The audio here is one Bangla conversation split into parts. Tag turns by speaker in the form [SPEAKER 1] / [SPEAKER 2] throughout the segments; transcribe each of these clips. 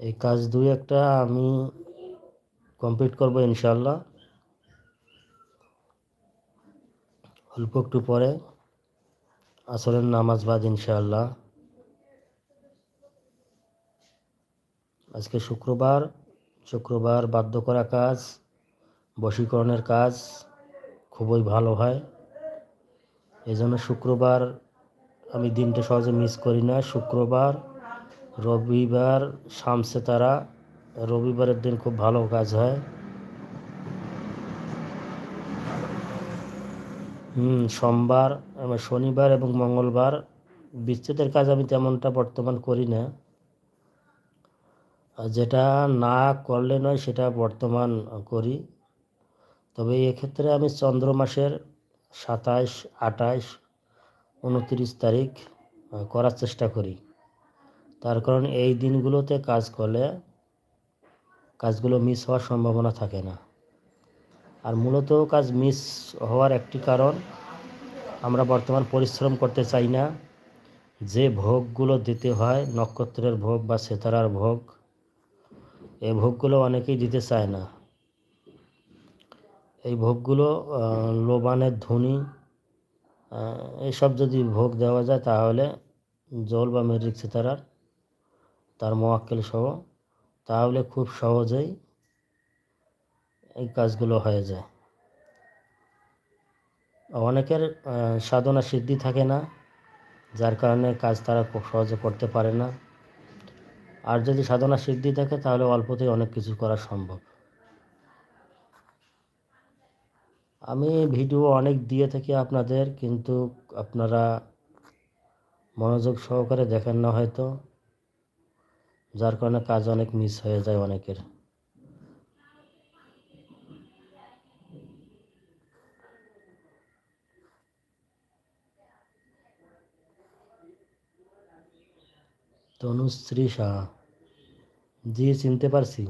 [SPEAKER 1] এই কাজ দুই একটা আমি কমপ্লিট করব ইনশাল্লাহ অল্প একটু পরে আসরের নামাজ বাদ ইনশাআল্লাহ। আজকে শুক্রবার শুক্রবার বাধ্য করা কাজ, বশীকরণের কাজ খুবই ভালো হয়। এই জন্য শুক্রবার আমি দিনটা সহজে মিস করি না। শুক্রবার রবিবার শামসে তারা, রবিবারের দিন খুব ভালো কাজ হয়। হুম, সোমবার শনিবার এবং মঙ্গলবার বিচ্ছেদের কাজ আমি তেমনটা বর্তমান করি না। যেটা না করলে নয়, সেটা বর্তমান করি। তবে এক্ষেত্রে আমি চন্দ্র মাসের সাতাশ আঠাশ উনত্রিশ তারিখ করার চেষ্টা করি। তার কারণ এই দিনগুলোতে কাজ করলে কাজগুলো মিস হওয়ার সম্ভাবনা থাকে না। আর মূলত কাজ মিস হওয়ার একটি কারণ আমরা বর্তমান পরিশ্রম করতে চাই না। যে ভোগগুলো দিতে হয় নক্ষত্রের ভোগ বা সেতারার ভোগ এই ভোগগুলো অনেকেই দিতে চায় না। এই ভোগগুলো লোবানের ধনী আহ, এইসব যদি ভোগ দেওয়া যায় তাহলে জল বা মেরিক সেতারার তার মোয়াক্কেল সহ, তাহলে খুব সহজেই এই কাজগুলো হয়ে যায়। অনেকের সাধনা সিদ্ধি থাকে না, যার কারণে কাজ তারা খুব সহজে করতে পারে না। আর যদি সাধনা সিদ্ধি থাকে, তাহলে অল্পতেই অনেক কিছু করা সম্ভব। আমি ভিডিও অনেক দিয়ে থাকি আপনাদের, কিন্তু আপনারা মনোযোগ সহকারে দেখেন না হয়তো। যার কারণে কাজ অনেক মিস হয়ে যায় অনেকের। তনুশ্রী সাহা জি চিনতে পারছি?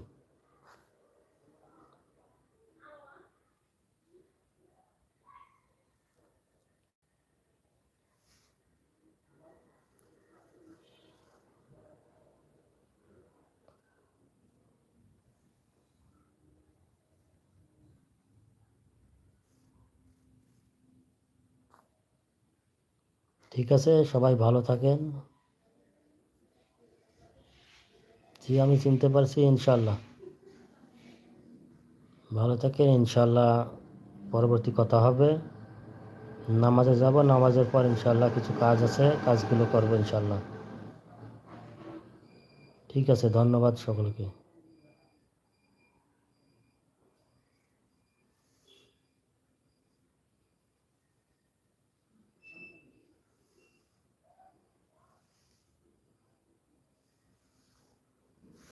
[SPEAKER 1] ঠিক আছে, সবাই ভালো থাকেন। জি, আমি চিনতে পারছি ইনশাল্লাহ ভালো থাকেন ইনশাল্লাহ পরবর্তী কথা হবে। নামাজে যাব, নামাজের পর ইনশাল্লাহ কিছু কাজ আছে, কাজগুলো করব ইনশাল্লাহ ঠিক আছে, ধন্যবাদ সকলকে।